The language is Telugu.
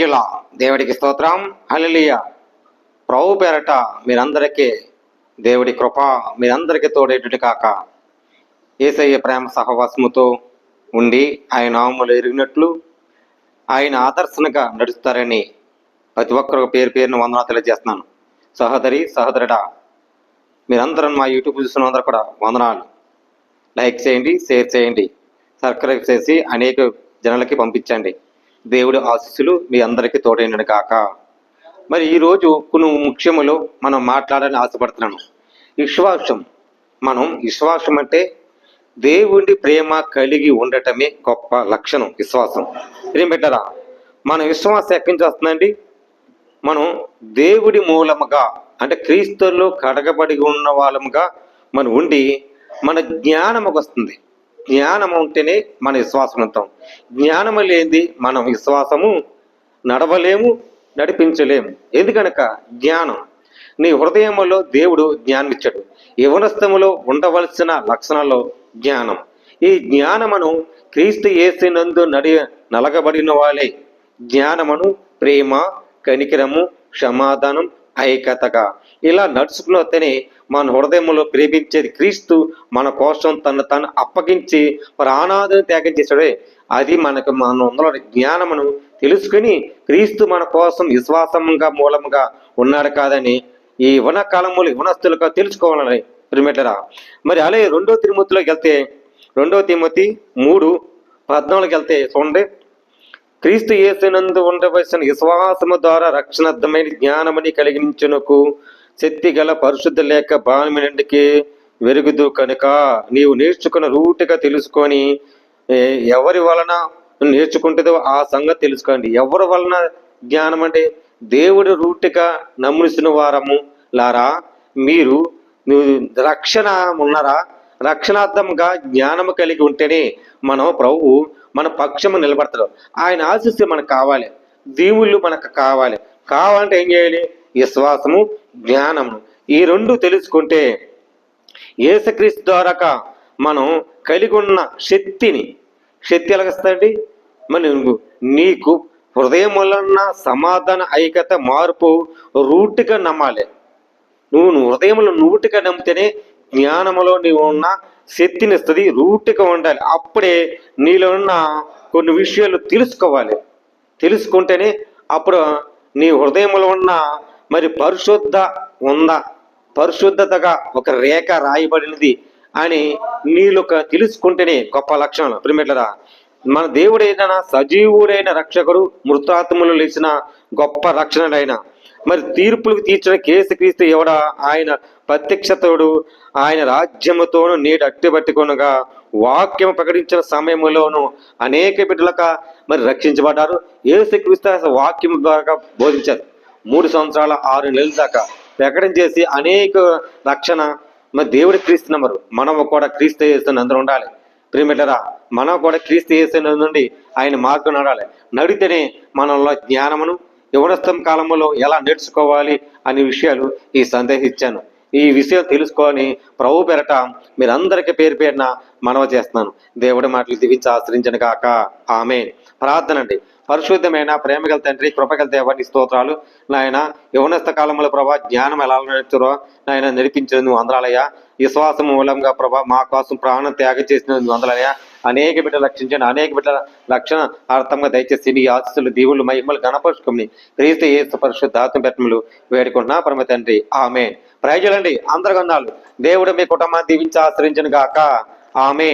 థ్యాంక్ దేవుడికి స్తోత్రం. హలలియ ప్రభు పేరట మీరందరికీ దేవుడి కృప మీరందరికీ తోడేటట్టు కాక. ఏసయ్య ప్రేమ సహవాసముతో ఉండి ఆయన ఆమలు ఎరిగినట్లు ఆయన ఆదర్శనగా నడుస్తారని ప్రతి ఒక్కరు పేరు పేరును వందన తెలియజేస్తున్నాను. సహోదరి సహోదరుడా మీరందరూ మా యూట్యూబ్ చూసిన అందరూ కూడా వందనాలు. లైక్ చేయండి షేర్ చేయండి సబ్స్క్రైబ్ చేసి అనేక జనాలకి పంపించండి. దేవుడి ఆశీస్సులు మీ అందరికీ తోడైనడు కాక మరి ఈరోజు కొన్ని ముఖ్యములు మనం మాట్లాడాలని ఆశపడుతున్నాను. విశ్వాసం. మనం విశ్వాసం అంటే దేవుడి ప్రేమ కలిగి ఉండటమే గొప్ప లక్షణం విశ్వాసం. ఏం పెట్టారా? మన విశ్వాసం ఎక్కడి నుంచి వస్తుందండి? మనం దేవుడి మూలముగా అంటే క్రీస్తుల్లో కడగబడి ఉన్న వాళ్ళముగా మనం ఉండి మన జ్ఞానముకు వస్తుంది. జ్ఞానం ఉంటేనే మన విశ్వాసం ఉంటాం జ్ఞానము లేనిది మనం విశ్వాసము నడవలేము నడిపించలేము. ఎందుకనక? జ్ఞానం. నీ హృదయంలో దేవుడు జ్ఞానం ఇచ్చాడు యవనస్థములో ఉండవలసిన లక్షణాల్లో జ్ఞానం. ఈ జ్ఞానమును క్రీస్తు యేసినందు నడి నలగబడిన వాళ్ళే జ్ఞానమును ప్రేమ కనికరము సమాధానం ఐక్యతగా. ఇలా నడుచుకున్నతనే మన హృదయంలో ప్రేమించేది క్రీస్తు మన కోసం తను తను అప్పగించి ప్రాణాదం త్యాగం చేశాడే. అది మనకు మన జ్ఞానమును తెలుసుకుని క్రీస్తు మన కోసం విశ్వాసంగా మూలముగా ఉన్నాడు కాదని ఈ యువన కాలములు వనస్తులుగా తెలుసుకోవాలని ప్రిమిటరా మరి అలాగే రెండో తిరుమతిలోకి వెళ్తే రెండో తిరుమతి మూడు పద్నాలుగుకి వెళ్తే చూడండి. క్రీస్తు యేసునందు ఉండవలసిన విశ్వాసము ద్వారా రక్షణార్థమైన జ్ఞానమని కలిగించునకు శక్తి గల పరిశుద్ధ లేక బాణమినండికి వెరుగుదు కనుక. నీవు నేర్చుకున్న రూటుగా తెలుసుకొని ఎవరి వలన నేర్చుకుంటుందో ఆ సంగతి తెలుసుకోండి. ఎవరి వలన జ్ఞానం అంటే దేవుడి రూటుగా నమ్మునిసిన వారము లారా. మీరు రక్షణ ఉన్నారా? రక్షణార్థంగా జ్ఞానము కలిగి ఉంటేనే మనం ప్రభు మన పక్షము నిలబడతాడు. ఆయన ఆశిస్తే మనకు కావాలి. దీవుళ్ళు మనకు కావాలి. కావాలంటే ఏం చేయాలి? విశ్వాసము జ్ఞానము. ఈ రెండు తెలుసుకుంటే ఏసుక్రీస్తు ద్వారా మనం కలిగి ఉన్న శక్తిని శక్తి ఎలాగొస్తుందండి? మరి నీకు హృదయం వలన సమాధాన ఐక్యత మార్పు రూట్గా నమ్మాలి. నువ్వు నువ్వు హృదయంలో నూటిగా నమ్మితేనే జ్ఞానములో నీవు ఉన్న శక్తిని ఇస్తుంది రూట్గా ఉండాలి. అప్పుడే నీలో ఉన్న కొన్ని విషయాలు తెలుసుకోవాలి. తెలుసుకుంటేనే అప్పుడు నీ హృదయంలో ఉన్న మరి పరిశుద్ధ ఉందా? పరిశుద్ధతగా ఒక రేఖ రాయబడినది అని నీళ్ళు ఒక తెలుసుకుంటేనే గొప్ప లక్షణాలు ప్రిమిట్లరా మన దేవుడైన సజీవుడైన రక్షకుడు మృతాత్ములు లేచిన గొప్ప రక్షణుడైన మరి తీర్పులకు తీర్చిన కేసు క్రీస్తు ఎవడ? ఆయన ప్రత్యక్షతోడు ఆయన రాజ్యముతోను నేడు అట్టుబట్టుకొనగా వాక్యం ప్రకటించిన సమయంలోను అనేక బిడ్డలక మరి రక్షించబడ్డారు. ఏసుక్రీస్తు అసలు వాక్యం ద్వారా బోధించారు. మూడు సంవత్సరాల ఆరు నెలల దాకా ప్రకటన చేసి అనేక రక్షణ మరి దేవుడి క్రీస్తు నమ్మరు మనము కూడా క్రీస్తు చేస్తున్న అందరూ ఉండాలి. ప్రియమిటరా మనం కూడా క్రీస్తు చేస్తున్న నుండి ఆయన మార్గం నడాలి నడితేనే మనలో జ్ఞానమును యవనస్థం కాలంలో ఎలా నేర్చుకోవాలి అనే విషయాలు ఈ సందేశం ఈ విషయం తెలుసుకొని ప్రభు పెరట మీరందరికీ పేరు పేరున మనవ చేస్తున్నాను. దేవుడి మాటలు దివించి ఆశ్రయించను కాక ఆమె ప్రార్థన అండి. పరిశుద్ధమైన ప్రేమగల తండ్రి కృపగల దేవాన్ని స్తోత్రాలు. నాయన యవనస్థ కాలంలో ప్రభా జ్ఞానం ఎలా నడుచురో నాయన నడిపించిన నువ్వు విశ్వాసం మూలంగా ప్రభా మా కోసం ప్రాణం త్యాగం చేసిన నువ్వు అనేక బిడ్డలు రక్షించండి. అనేక బిడ్డల రక్షణ అర్థంగా దయచేసి నీ ఆశలు దీవులు మహిమలు గణపరుచుకుని క్రీస్తు ఏసు పరిశుద్ధ పెట్టములు వేడుకుంటున్నా. పరమ తండ్రి ఆమె ప్రయోజనండి. అందరు దేవుడు మీ కుటుంబాన్ని దీవించి ఆశ్రయించను గాక. ఆమె